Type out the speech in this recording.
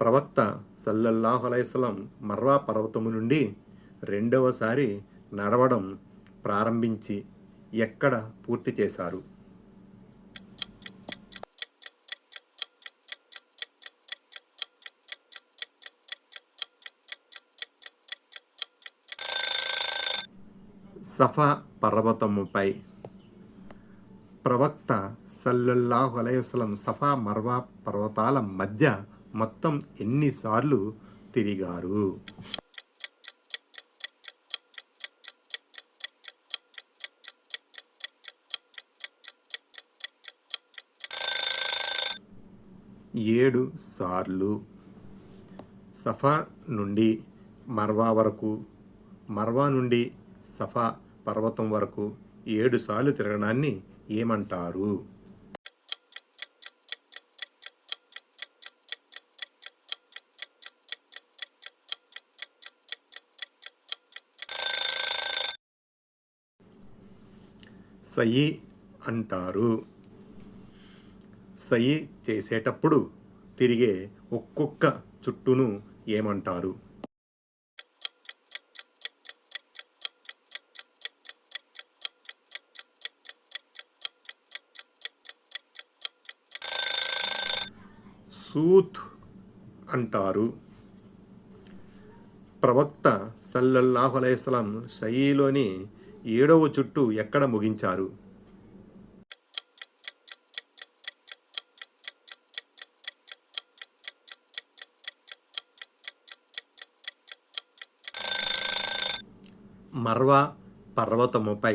ప్రవక్త సల్లల్లాహు అలైస్లం మర్వా పర్వతము నుండి రెండవసారి నడవడం ప్రారంభించి ఎక్కడ పూర్తి చేశారు? సఫా పర్వతముపై ప్రవక్త సల్లల్లాహు అలైవలం సఫా మర్వా పర్వతాల మధ్య మొత్తం ఎన్నిసార్లు తిరిగారు? ఏడు సార్లు. సఫా నుండి మర్వా వరకు మర్వా నుండి సఫా పర్వతం వరకు ఏడు సార్లు తిరగడాన్ని ఏమంటారు? సయి అంటారు. సయి చేసేటప్పుడు తిరిగే ఒక్కొక్క చుట్టును ఏమంటారు? సూత్ అంటారు. ప్రవక్త సల్లల్లాహు అలైస్లాం సయీలోని ఏడవ చుట్టు ఎక్కడ ముగించారు? మర్వా పర్వతముపై